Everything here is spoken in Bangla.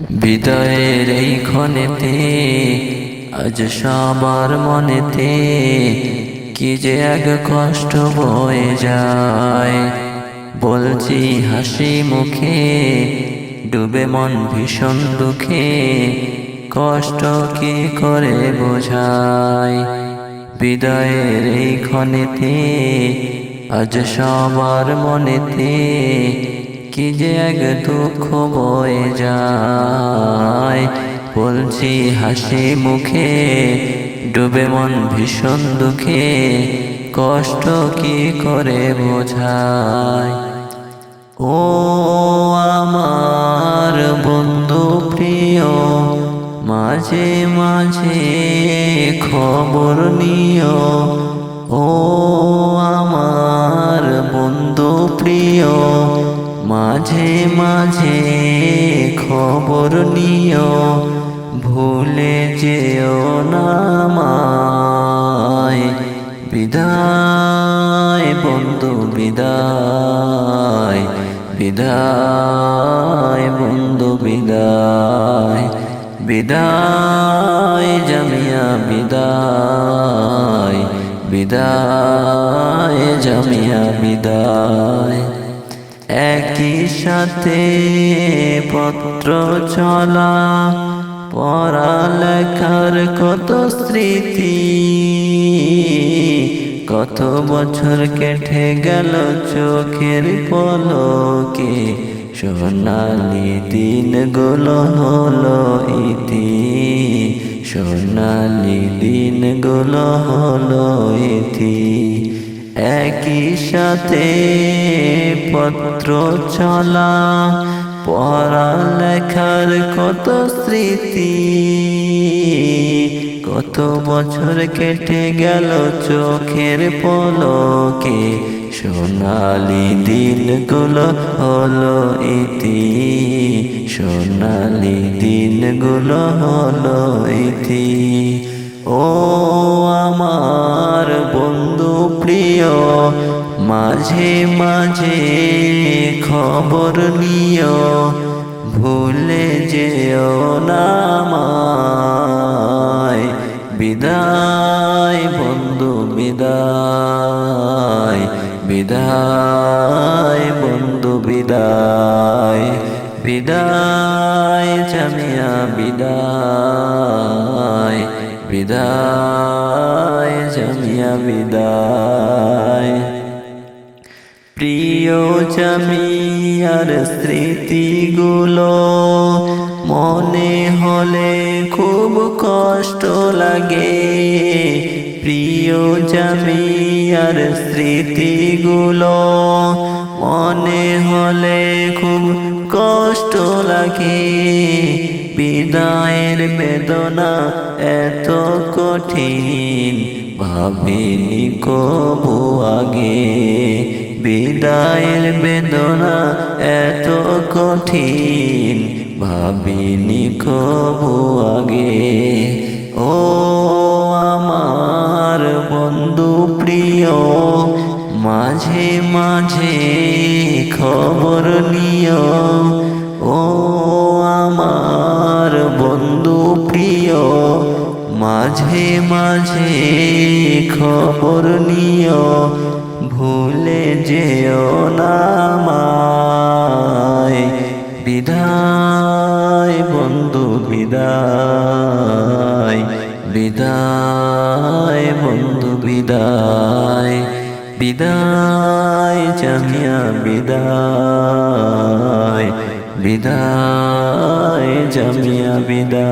বিদায়ের এই ক্ষণেতে, আজ সবার মনেতে কি যে এক কষ্ট বয়ে যায়। বলছি হাসি মুখে, ডুবে মন ভীষণ দুঃখে, কষ্ট কি করে বোঝায়? বিদায়ের এই ক্ষণেতে, আজ সবার মনেতে কি যে এক দুঃখ বয়ে যায়? বলছি হাসি মুখে, ডুবে মন ভীষণ দুঃখে, কষ্ট কি করে বোঝায়? ও আমার বন্ধু প্রিয়, মাঝে মাঝে খবর নিও। ও আমার বন্ধু প্রিয় মাঝে মাঝে খবর নিও, ভুলে যেও না আমায়। বিদায় বন্ধু, বিদায় বিদায় বন্ধু, বিদায়। বিদায় জামিয়া, বিদায় বিদায় জামিয়া, বিদায়। একই সাথে পত্র চলা, পড়ালেখার কত স্মৃতি? কত বছর কেটে গেল চোখের পলকে, সোনালি দিনগুলো হলো ইতি। সোনালি দিনগুলো হলো ইতি। একই সাথে পত্র চলা পড়ালেখার কত স্মৃতি, কত বছর কেটে গেল চোখের পলকে, সোনালি দিনগুলো হলো ইতি, সোনালি দিনগুলো হলো ইতি। ও আমার বন্ধু প্রিয়, মাঝে মাঝে খবর নিও, ভুলে যেও না আমায়। বিদায় বন্ধু, বিদায় বিদায় বন্ধু, বিদায়। বিদায় জামিয়া বিদায় বিদায় বিদায়। প্রিয় জামিয়ার স্মৃতিগুলো মনে হলে খুব কষ্ট লাগে। প্রিয় জামিয়ার স্মৃতিগুলো মনে হলে খুব কষ্ট লাগে। বিদায়ের বেদনা এত কঠিন ভাবিনি কবু আগে। বিদায়ের বেদনা এত কঠিন, ভাবিনি কবু আগে। ও আমার বন্ধু প্রিয়, মাঝে মাঝে খবর নিও। ও মাঝে মাঝে খবর নিও, ভুলে যেও না বিদায় বন্ধু, বিদায়। বিদায় বন্ধু, বিদায়। বিদায় জামিয়া, বিদায়। বিদায় জামিয়া, বিদায়।